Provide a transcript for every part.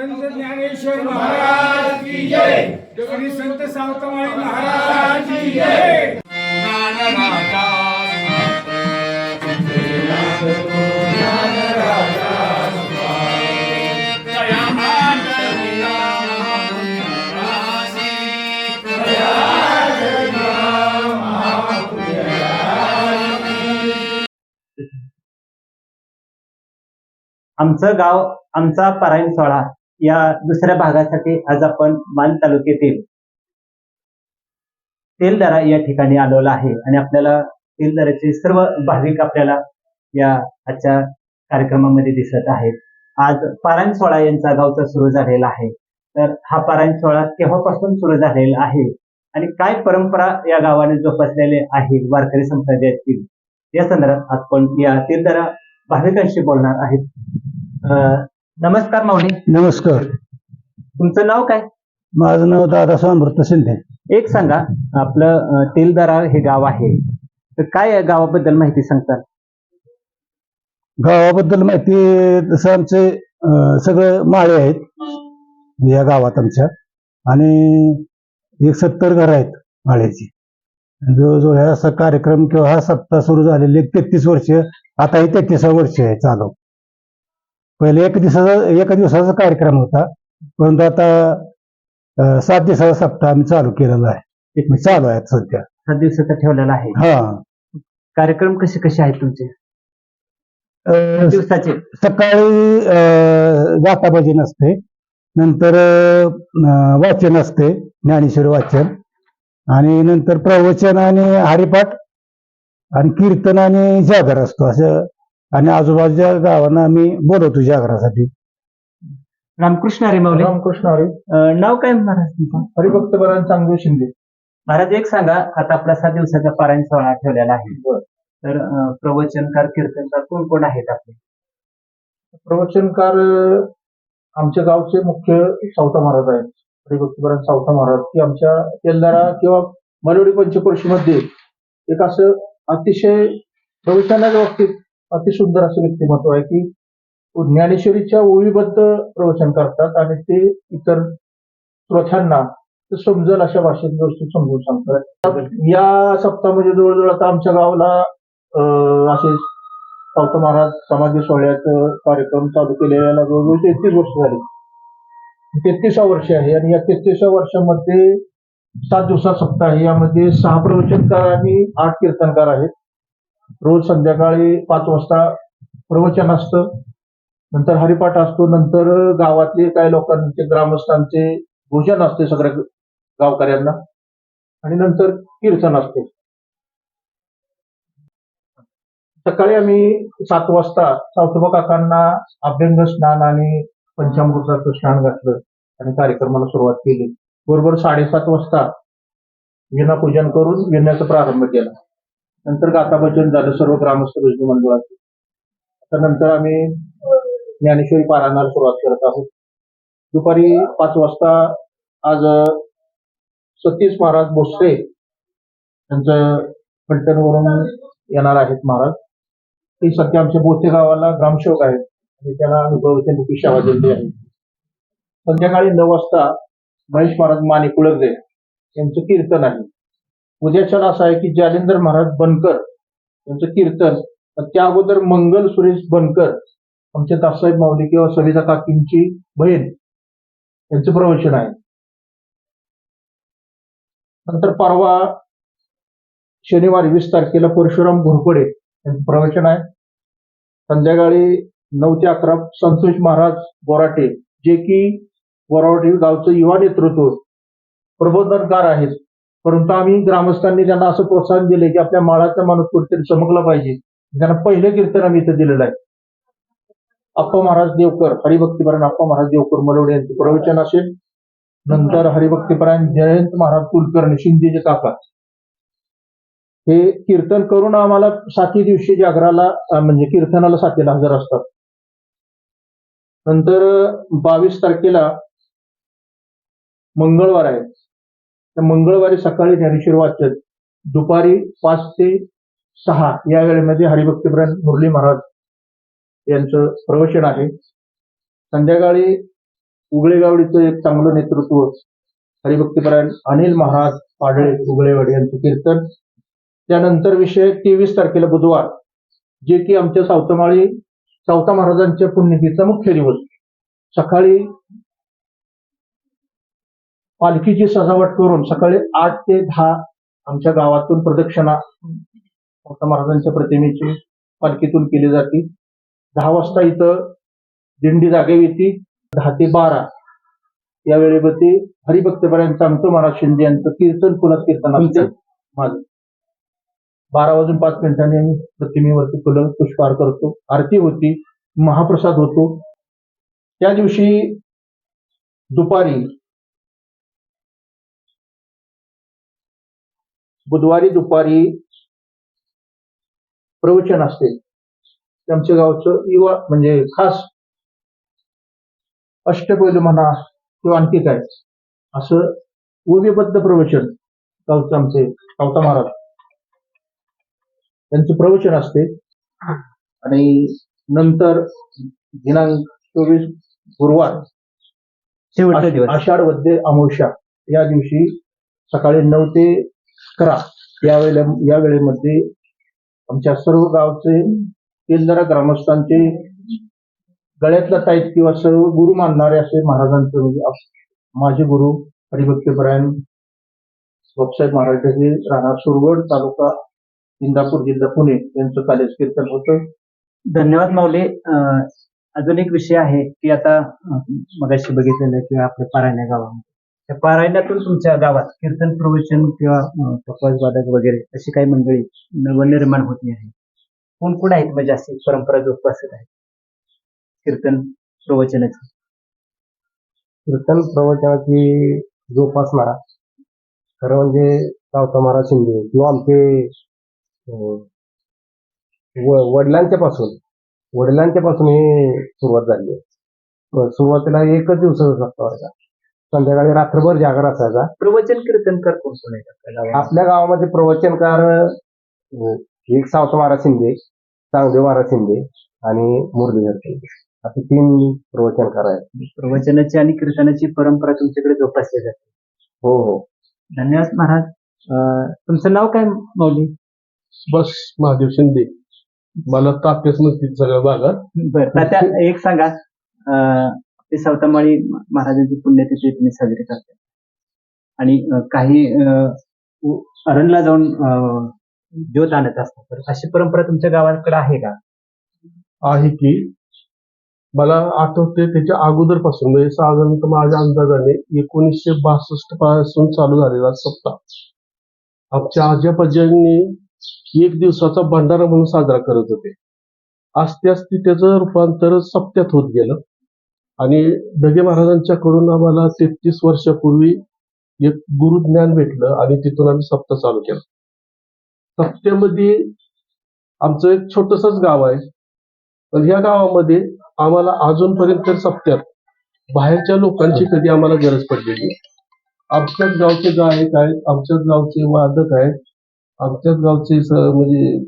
संत ज्ञानेश्वर महाराज की जय. श्री संत सावतमाळी महाराज की जय. आमचं गाव आमचा परायण सोहळा. या दुसऱ्या भागासाठी आज आपण मान तालुक्यातील तेलदरा या ठिकाणी आलेला आहे. आणि आपल्याला तेलदऱ्याचे सर्व भाविक आपल्याला या आजच्या कार्यक्रमामध्ये दिसत आहेत. आज पारायण सोहळा यांचा गावचा सुरू झालेला आहे. तर हा पारायण सोहळा केव्हापासून सुरू झालेला आहे? आणि काय परंपरा या गावाने जोपासलेले आहेत वारकरी संप्रदायातील या संदर्भात आपण या तेलदरा भाविकांशी बोलणार आहेत. अं, नमस्कार माऊली. नमस्कार. तुमचं नाव काय? माझं नाव दादा अमृत शिंदे. एक सांगा आपलं अं, तेलदरा हे गाव आहे. तर काय या गावाबद्दल माहिती सांगताल? गावाबद्दल माहिती तसं आमचे अं, सगळे माळे आहेत या गावात आमच्या. आणि एक सत्तर घर आहेत माळ्याची जवळजवळ हा असा कार्यक्रम किंवा हा सप्ताह सुरू झालेले एक तेहतीस वर्ष आता हे तेहतीसा वर्ष आहे चालू. पहिले एक दिवसाचा एका दिवसाचा कार्यक्रम होता. परंतु आता सात दिवसाचा सप्ताह आम्ही चालू केलेला आहे. एक चालू आहे सध्या. सात दिवसाचा ठेवलेला आहे. हा. कार्यक्रम कसे कसे आहेत तुमचे? दिवसाचे. सकाळी अं, गाता भजन असते नंतर वाचन असते. ज्ञानेश्वर वाचन. आणि नंतर प्रवचन आणि हरिपाठ आणि कीर्तन आणि जागर असतो. असं आणि आजूबाजूच्या गावांना आम्ही बोलवतो जागरासाठी. रामकृष्ण हरी माऊली. रामकृष्ण हरी. अं, नाव काय महाराज तुमचं? हरिभक्त बरान चांगदेव शिंदे. महाराज एक सांगा आता आपला सात दिवसाचा पारायण सोहळा ठेवलेला आहे. तर अं, प्रवचनकार कीर्तनकार कोण कोण आहेत आपले? प्रवचनकार अं, आमच्या गावचे मुख्य सावता महाराज आहेत. हरिभक्त बरान सावता महाराज की आमच्या तेलदारा किंवा मलवडी पंचकृषीमध्ये एक असं अतिशय प्रवचनाच्या बाबतीत अतिसुंदर असं व्यक्तिमत्व आहे की ज्ञानेश्वरीच्या ओळीबद्ध प्रवचन करतात आणि ते इतर श्रोत्यांना समजेल अशा भाषेत व्यवस्थित समजून सांगतात. या सप्ताहामध्ये जवळजवळ आता आमच्या गावाला असे पावत महाराज समाधी सोहळ्याचं कार्यक्रम चालू केलेला जवळजवळ तेहतीस वर्ष झाली. तेहतीसा वर्ष आहे आणि या तेहतीसा वर्षामध्ये सात दिवसात सप्ताह आहे. यामध्ये सहा प्रवचनकार आणि आठ कीर्तनकार आहेत. रोज संध्याकाळी पाच वाजता प्रवचन असतं नंतर हरिपाठ असतो नंतर गावातले काही लोकांचे ग्रामस्थांचे भोजन असते सगळ्या गावकऱ्यांना आणि नंतर कीर्तन असते. सकाळी आम्ही सात वाजता सावतोबा काकांना अभ्यंग स्नान आणि पंचामृताचं स्नान घातलं आणि कार्यक्रमाला सुरुवात केली. बरोबर साडेसात वाजता विनापूजन करून विण्याचा प्रारंभ केला. नंतर गाथा भजन झालं सर्व ग्रामस्थ भजनी मंडळाचे. त्यानंतर आम्ही ज्ञानेश्वरी पारायणाला सुरुवात करत आहोत. दुपारी पाच वाजता आज सतीश महाराज भोसले यांचं फलटणवरून येणार आहेत महाराज. ते सध्या आमच्या बोथे गावाला ग्रामसेवक आहेत आणि त्यांना अनुभवाची सेवा दिली आहे. संध्याकाळी नऊ वाजता महेश महाराज माने कुळगदे यांचं कीर्तन आहे. उद्याच्याला असं आहे की जालेंद्र महाराज बनकर यांचं कीर्तन त्या अगोदर मंगल सुरेश बनकर आमचे दासाहेब माऊली किंवा सविता काकींची बहीण यांचं प्रवचन आहे. नंतर परवा शनिवारी वीस तारखेला परशुराम घोरपडे यांचं प्रवचन आहे. संध्याकाळी नऊ ते अकरा संतोष महाराज बोराटे जे की बोराटे गावचं युवा नेतृत्व प्रबोधनकार आहेत. परंतु आम्ही ग्रामस्थांनी त्यांना असं प्रोत्साहन दिले की आपल्या माळाचा माणूस कुठेतरी चमकला पाहिजे. त्यांना पहिलं कीर्तन आम्ही इथं दिलेलं आहे. अप्पा महाराज देवकर हरिभक्तीपरायण अप्पा महाराज देवकर मलवडे यांचं प्रवचन असेल. नंतर हरिभक्तीपरायण जयंत महाराज कुलकर्णी शिंदेचे काका. हे कीर्तन करून आम्हाला साती दिवशी जागराला म्हणजे कीर्तनाला साथीला हजर असतात. नंतर बावीस तारखेला मंगळवार आहे. तर मंगळवारी सकाळी ज्ञानेश्वर वाचन दुपारी पाच ते सहा या वेळेमध्ये हरिभक्तीपरायण मुरली महाराज यांचं प्रवचन आहे. संध्याकाळी उगळेगावडीचं एक चांगलं नेतृत्व हरिभक्तीपरायण अनिल महाराज पाडळे उगळेवाडी यांचं कीर्तन. त्यानंतर विषय तेवीस तारखेला बुधवार जे की आमच्या सावतमाळी सावता महाराजांच्या पुण्यतिथीचा मुख्य दिवस. सकाळी पालखीची सजावट करून सकाळी आठ ते दहा आमच्या गावातून प्रदक्षिणा सावता महाराजांच्या प्रतिमेची पालखीतून केली जाते. दहा वाजता इथं दिंडी जागे येते दहा ते बारा. या वेळेवरती हरिभक्तपर्यंत सांगतो महाराज शिंदे यांचं कीर्तन फुलात कीर्तन माझं. बारा वाजून पाच मिनिटांनी आम्ही प्रतिमेवरती फुलं पुष्पहार करतो. आरती होती महाप्रसाद होतो. त्या दिवशी दुपारी बुधवारी दुपारी प्रवचन असते. आमच्या गावचं युवा म्हणजे खास अष्टपैलू म्हणा किंवा आणखी काय असं उर्वीबद्ध प्रवचन गावचं आमचे सावता महाराज. त्यांचं प्रवचन असते. आणि नंतर दिनांक चोवीस गुरुवार आषाढ वद्य अमावस्या या दिवशी सकाळी नऊ ते करा. या यावेळेमध्ये वेळेमध्ये आमच्या सर्व गावचे तेलदरा ग्रामस्थांचे गळ्यातला ताईत किंवा सर्व गुरु मानणारे असे महाराजांचे म्हणजे माझे गुरु हरिभक्तपरायण बापसाहेब महाराजांचे राहणार सुरवड तालुका इंदापूर जिल्हा पुणे यांचं कालेज कीर्तन होतं. धन्यवाद माऊली. अं, अजून एक विषय आहे की आता मगाशी बघितलेलं की आपल्या पारायण्या गावामध्ये. त्या पारायण्यातून तुमच्या गावात कीर्तन प्रवचन किंवा कपास वादक वगैरे अशी काही मंडळी नवनिर्माण होती आहे कोण कोण आहेत? म्हणजे अशी परंपरा जोपासत आहेत कीर्तन प्रवचनाची. कीर्तन प्रवचनाची जोपासणारा खरं म्हणजे सावता महाराज शिंदे किंवा आमचे व- वडिलांच्या पासून वडिलांच्या पासून हे सुरुवात झाली आहे. सुरुवातीला एकच दिवस असतो वर्गा संध्याकाळी रात्रभर जागर असायचा. प्रवचन कीर्तनकार कोण कोण आहेत आपल्या गावात आपल्या गावामध्ये प्रवचनकार अं, एक सावता महाराज शिंदे चांगदेव महाराज शिंदे आणि मुरलीधर शिंदे. असे तीन प्रवचनकार आहेत. प्रवचनाची आणि कीर्तनाची परंपरा तुमच्याकडे जोपासली जाते. हो हो. धन्यवाद महाराज. अं, तुमचं नाव काय माऊली? बस महादेव शिंदे. मला ताप्याच नसतील सगळ्या भागात बर तात्या एक सांगा. अं, ते सावतामाळी महाराजांची पुण्यतिथी तुम्ही साजरी करते आणि काही अं, अरणला जाऊन अं, ज्योत आणत असतात. तर अशी परंपरा तुमच्या गावाकडे आहे का? आहे की मला आठवते त्याच्या अगोदरपासून म्हणजे साधारणतः माझ्या अंदाजाने एकोणीसशे बासष्टपासून चालू झालेला सप्ताह. आमच्या आजोबाजांनी एक दिवसाचा भंडारा म्हणून साजरा करत होते. आस्ते आस्ते त्याचं रूपांतर सप्त्यात होत गेलं. आणि ढगे महाराजांच्याकडून आम्हाला तेहतीस वर्षापूर्वी एक गुरुज्ञान भेटलं आणि तिथून आम्ही सप्ताह चालू केला. सप्त्यामध्ये आमचं एक छोटसच गाव आहे. पण ह्या गावामध्ये आम्हाला अजूनपर्यंत तर सप्त्यात बाहेरच्या लोकांची कधी आम्हाला गरज पडलेली आमच्याच गावचे गायक आहेत आमच्याच गावचे वादक आहेत आमच्याच गावचे म्हणजे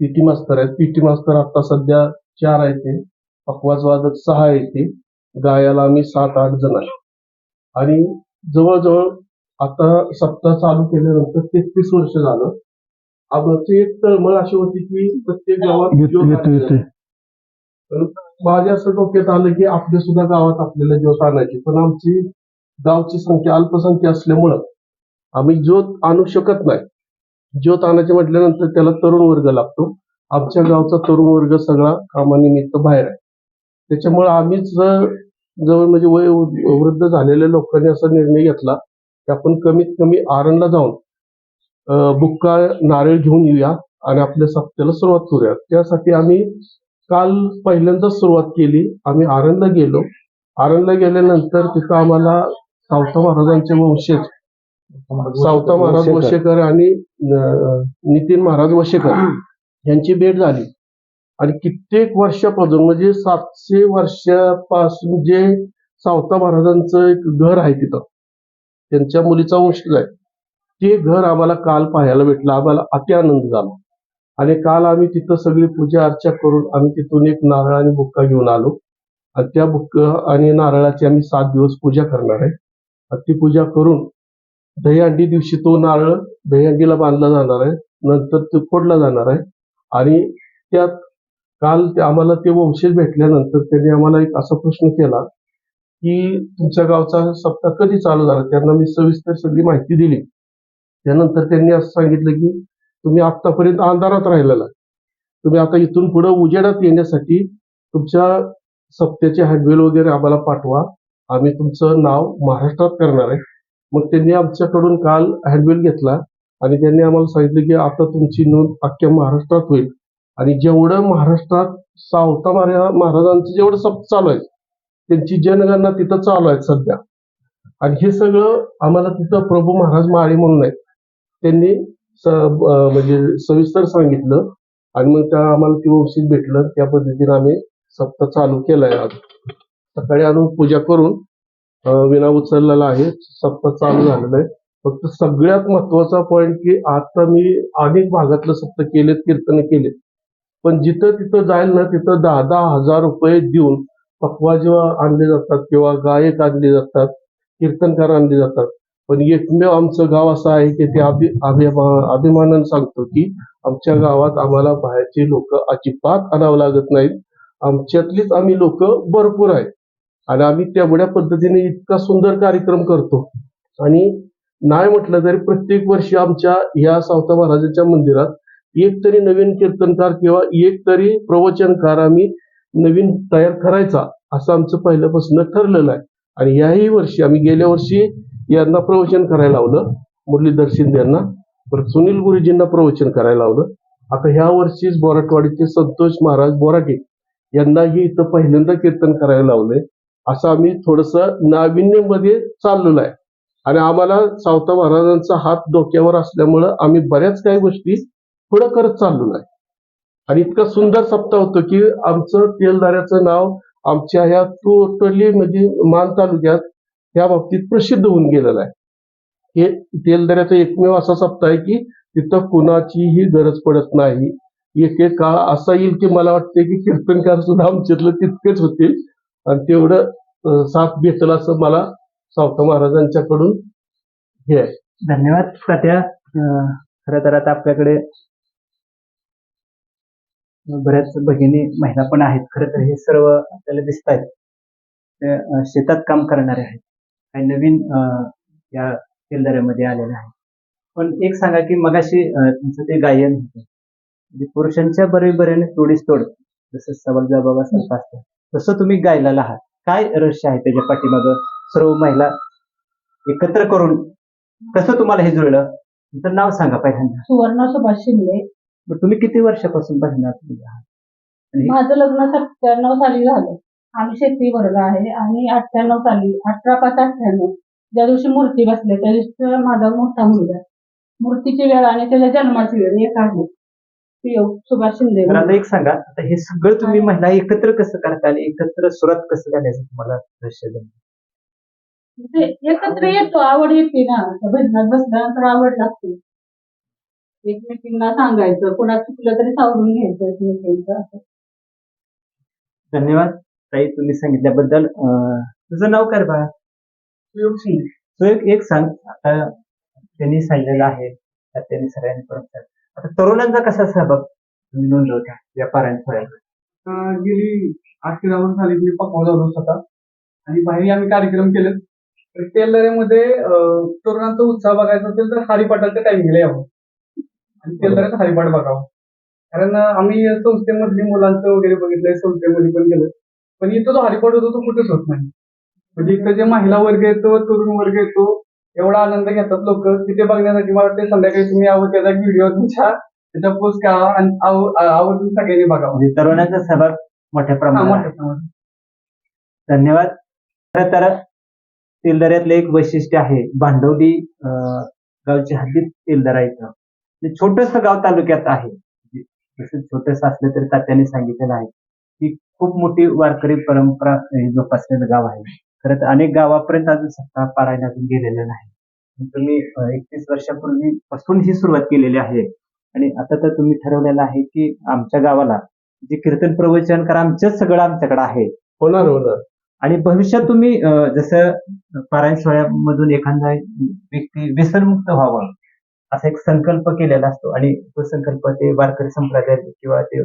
पीटी मास्तर आहेत. पीटी मास्तर आता सध्या चार आहेत ते. पकवाज वादक सहा आहेत ते. गायाला आम्ही सात आठ जण आहे आणि जवळजवळ आता सप्ताह चालू केल्यानंतर तेहतीस वर्ष झालं. आमची एक तळमळ अशी होती की प्रत्येक गावात माझ्या असं डोक्यात आलं की आपल्या सुद्धा गावात आपल्याला ज्योत आणायची. पण आमची गावची संख्या अल्पसंख्या असल्यामुळं आम्ही ज्योत आणू शकत नाही. ज्योत आणायचे म्हटल्यानंतर त्याला तरुण वर्ग लागतो. आमच्या गावचा तरुण वर्ग सगळा कामानिमित्त बाहेर आहे. त्याच्यामुळे आम्हीच जवळ म्हणजे वय वृद्ध झालेल्या लोकांनी असा निर्णय घेतला की आपण कमीत कमी आरणला जाऊन बुक्का नारळ घेऊन येऊया आणि आपल्या सप्त्याला सुरुवात करूया. त्यासाठी आम्ही काल पहिल्यांदाच सुरुवात केली. आम्ही आरणला गेलो. आरणला गेल्यानंतर तिथं आम्हाला सावता महाराजांचे वंशज सावता महाराज वशेकर. आणि नितीन महाराज वशेकर यांची भेट झाली. आणि कित्येक वर्षापासून म्हणजे सातशे वर्षापासून जे सावता महाराजांचं एक घर आहे तिथं त्यांच्या मुलीचा वंशज आहे. ते घर आम्हाला काल पाहायला भेटलं आम्हाला अति आनंद झाला. आणि काल आम्ही तिथं सगळी पूजा अर्चा करून आम्ही तिथून एक नारळ आणि बुक्का घेऊन आलो. आणि त्या बुक्क आणि नारळाची आम्ही सात दिवस पूजा करणार आहे. ती पूजा करून दहीहंडी दिवशी तो नारळ दहीहंडीला बांधला जाणार आहे नंतर तो फोडला जाणार आहे. आणि त्यात काल ते आम्हाला ते वंशज भेटल्यानंतर त्यांनी आम्हाला एक असा प्रश्न केला की तुमच्या गावचा सप्ताह कधी चालू झाला? त्यांना मी सविस्तर सगळी माहिती दिली. त्यानंतर त्यांनी असं सांगितलं की तुम्ही आतापर्यंत अंधारात राहिलेला तुम्ही आता इथून पुढे उजेडात येण्यासाठी तुमच्या सप्त्याचे हँडबिल वगैरे आम्हाला पाठवा. आम्ही तुमचं नाव महाराष्ट्रात करणार आहे. मग त्यांनी आमच्याकडून काल हँडवेल घेतला आणि त्यांनी आम्हाला सांगितलं की आता तुमची नोंद अख्ख्या महाराष्ट्रात होईल. आणि जेवढं महाराष्ट्रात सावता महाराजांचं जेवढं सप्त चालू आहे त्यांची जनगणना तिथं चालू आहे सध्या. आणि हे सगळं आम्हाला तिथं प्रभू महाराज माळी म्हणून आहेत. त्यांनी म्हणजे सविस्तर सांगितलं आणि मग त्या आम्हाला ते वंशीत भेटलं. त्या पद्धतीने आम्ही सप्ताह चालू केलाय आज. सकाळी आणून पूजा करून विना उचललेला आहे. सप्ताह चालू झालेला आहे. फक्त सगळ्यात महत्त्वाचा पॉईंट की आता मी अनेक भागातलं सप्त केलेत कीर्तन केलेत. पण जिथं तिथं जाईल ना तिथं दहा दहा हजार रुपये देऊन पकवा जेव्हा आणले जातात किंवा गायक आणले जातात कीर्तनकार आणले जातात. पण एकमेव आमचं गाव असं आहे की ते अभि अभिमा- अभिमानानं सांगतो की आमच्या गावात आम्हाला बाहेरचे लोक अजिबात आणावं लागत नाहीत. आमच्यातलीच आम्ही लोक भरपूर आहेत. आणि आम्ही तेवढ्या पद्धतीने इतका सुंदर कार्यक्रम करतो. आणि नाही म्हटलं तरी प्रत्येक वर्षी आमच्या या सावता महाराजांच्या मंदिरात एक तरी नवीन कीर्तनकार किंवा एक तरी प्रवचनकार आम्ही नवीन तयार करायचा असं आमचं पहिल्यापासून ठरलेलं आहे. आणि याही वर्षी आम्ही गेल्या वर्षी यांना प्रवचन करायला लावलं मुरलीधर शिंदे यांना. परत सुनील गुरुजींना प्रवचन करायला लावलं. आता ह्या वर्षीच बोराटवाडीचे संतोष महाराज बोराटे यांनाही इथं पहिल्यांदा कीर्तन करायला लावलंय. असं आम्ही थोडस नाविन्यमध्ये चाललेलं आहे. आणि आम्हाला सावता महाराजांचा हात डोक्यावर असल्यामुळं आम्ही बऱ्याच काही गोष्टी पुढं करत चाललो आहे. आणि इतका सुंदर सप्ताह होतो की आमचं तेलदाऱ्याचं नाव आमच्या ह्या टोटली म्हणजे मान तालुक्यात या बाबतीत प्रसिद्ध होऊन गेलेलं आहे. हे तेलदऱ्याचा एकमेव असा सप्ताह आहे की तिथं कुणाचीही गरज पडत नाही. एक एक काळ असा येईल की मला वाटते की कीर्तनकार सुद्धा आमच्यातलं तितकेच होतील. आणि तेवढं साथ भेटेल असं मला सावता महाराजांच्याकडून हे आहे. धन्यवाद तात्या खरं तर आता आपल्याकडे बऱ्याच भगिनी महिला पण आहेत. खरं तर हे सर्व आपल्याला दिसत आहेत शेतात काम करणारे आहेत. काही नवीन या किल्ल्यामध्ये आलेले आहेत. पण एक सांगा की मगाशी तुमचं ते गायन होतं. म्हणजे पुरुषांच्या बरोबरीने तोडीस तोड जसं सवाल बाबा असतं तसं तुम्ही गायला आहात. काय रहस्य आहे त्याच्या पाठीमागं? सर्व महिला एकत्र करून कसं तुम्हाला हे जुळलं? तुमचं नाव सांगा पहिल्यांदा. सुवर्ण सुभाष शिंदे मग तुम्ही किती वर्षापासून मध्ये आहात? आणि माझं लग्न सत्त्याण्णव साली झालं. आम्ही शेती वर्ग आहे आणि अठ्ठ्याण्णव साली अठरा पाच अठ्ठ्याण्णव ज्या दिवशी मूर्ती बसले त्या दिवशी माझा मोठा मुलगा मूर्तीची वेळ आणि त्याच्या जन्माची वेळ एक आहे. सुभाष शिंदे. तर आता एक सांगा आता हे सगळं तुम्ही महिला एकत्र कसं करता आणि एकत्र सुरात कसं घालायचं तुम्हाला रहस्य जमलं? ते एकत्र येतो आवड येते ना. त्या भजनात बसल्यानंतर आवड लागते. एकमेकींना सांगायचं कोणा चुकलं तरी सावरून घ्यायचं एकमेकींचं असं. धन्यवाद. ताई तुम्ही सांगितल्याबद्दल अं, तुझं नाव काय रे बाळा? तो एक एक सांग. आता त्यांनी सांगितलेलं आहे त्यांनी सगळ्यांनी परत. आता तरुणांचा कसा सहभाग तुम्ही नोंदवता अं, गेली आठ ते वर्ष झाली मी पकवायला होतो स्वतः आणि बाहेर आम्ही कार्यक्रम केले. अं, तरुणांचा उत्साह बघायचा असेल तर हरिपाठाच्या टायमिंगला यावं आणि तेलदऱ्याचं हरिपाठ बघावं. कारण आम्ही संस्थेमधली मुलांचं वगैरे बघितलंय संस्थेमध्ये पण गेलं पण इथं जो हरिपाठ होतो तो कुठेच होत नाही. म्हणजे इथं जे महिला वर्ग येतो तरुण वर्ग येतो एवढा आनंद घेतात लोक. तिथे बघण्यासाठी मला वाटते संध्याकाळी तुम्ही यावं त्याचा व्हिडिओ तुमच्या त्याच्या पोस्ट करा आणि आव- आवर्जून सगळ्यांनी बघावं. म्हणजे तरुणांचा सहभाग मोठ्या प्रमाणात. धन्यवाद. खरं तर तेलदऱ्यातलं एक वैशिष्ट्य आहे भांडवली अं, गावची हद्दीत तेलदरा इथं. छोटस गाव तालुक्यात आहे. जसं छोटस असलं तरी तात्याने सांगितलेलं आहे की खूप मोठी वारकरी परंपरा जोपासलेलं गाव आहे. खरं तर अनेक गावापर्यंत अजून सत्ता पारायण अजून गेलेलं नाही. तुम्ही एकतीस वर्षापूर्वी पासून ही सुरुवात केलेली आहे. आणि आता तर तुम्ही ठरवलेलं आहे की आमच्या गावाला जे कीर्तन प्रवचनकार आमचंच सगळं आमच्याकडे आहे. होणार होणार. आणि भविष्यात तुम्ही जसं पारायण सोहळ्यामधून एखादा व्यक्ती व्यसनमुक्त व्हावं असा एक संकल्प केलेला असतो. आणि तो संकल्प ते वारकरी संप्रदाय किंवा ते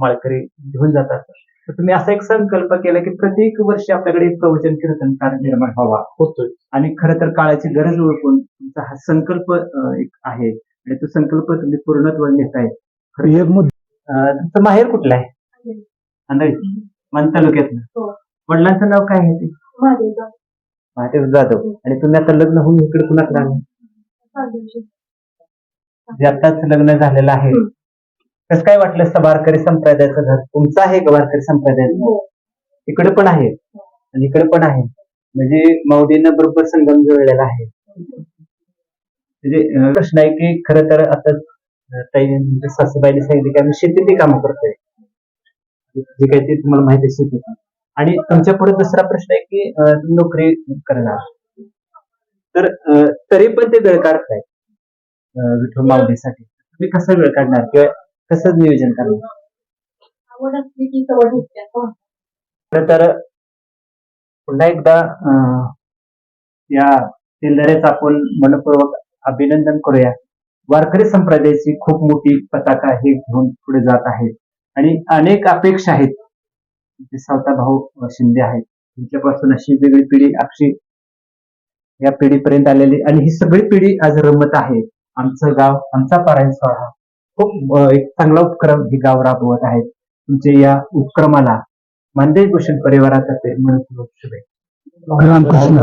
माळकरी घेऊन जातात तर तुम्ही असा एक संकल्प केला की प्रत्येक वर्षी आपल्याकडे एक प्रवचन कीर्तनकार निर्माण व्हावा. होतोय. आणि खरं तर काळाची गरज ओळखून तुमचा हा संकल्प एक आहे. आणि तो संकल्प तुम्ही पूर्णत्व नेताय खरं एक मुद्दा अं, तुमचं माहेर कुठलं आहे? आंधळी. मान तालुक्यातलं. हो. वडिलांचं नाव काय आहे ते? महादेव जाधव. आणि तुम्ही आता लग्न होऊन इकडे कुणाकडे आले जे आताच लग्न झालेलं आहे. कसं काय वाटलं असतं वारकरी संप्रदायाचं घर? तुमचं आहे का वारकरी संप्रदायाचं इकडे पण आहे. आणि इकडे पण आहे. म्हणजे माऊलीनं बरोबर संगम जुळलेला आहे. म्हणजे प्रश्न आहे की खरं तर आता म्हणजे सासूबाईने सांगितले की आम्ही शेतीतली कामं करतोय. जे काही ते तुम्हाला माहिती आहे शेतीत. आणि तुमच्यापुढे दुसरा प्रश्न आहे की नोकरी करणार. तर तरी पण ते वेळ काढताय अं, विठ्ठल माऊलीसाठी. तुम्ही कसं वेळ काढणार किंवा कसं नियोजन करणार? आवड असली की सवड होते खरं तर पुन्हा एकदा अं, या तेलदऱ्याचं आपण मनपूर्वक अभिनंदन करूया. वारकरी संप्रदायाची खूप मोठी पताका हे घेऊन पुढे जात आहे. आणि अनेक अपेक्षा आहेत. जे सावता भाऊ शिंदे आहेत. त्यांच्यापासून अशी वेगळी पिढी अक्षी या पिढीपर्यंत आलेली. आणि ही सगळी पिढी आज रमत आहे. आमचं गाव आमचा पारायण सोहळा. खूप एक चांगला उपक्रम हे गाव राबवत आहेत तुमच्या या उपक्रमाला मानदेश भूषण परिवारातर्फे मनपूर्वक शुभेच्छा. रामकृष्ण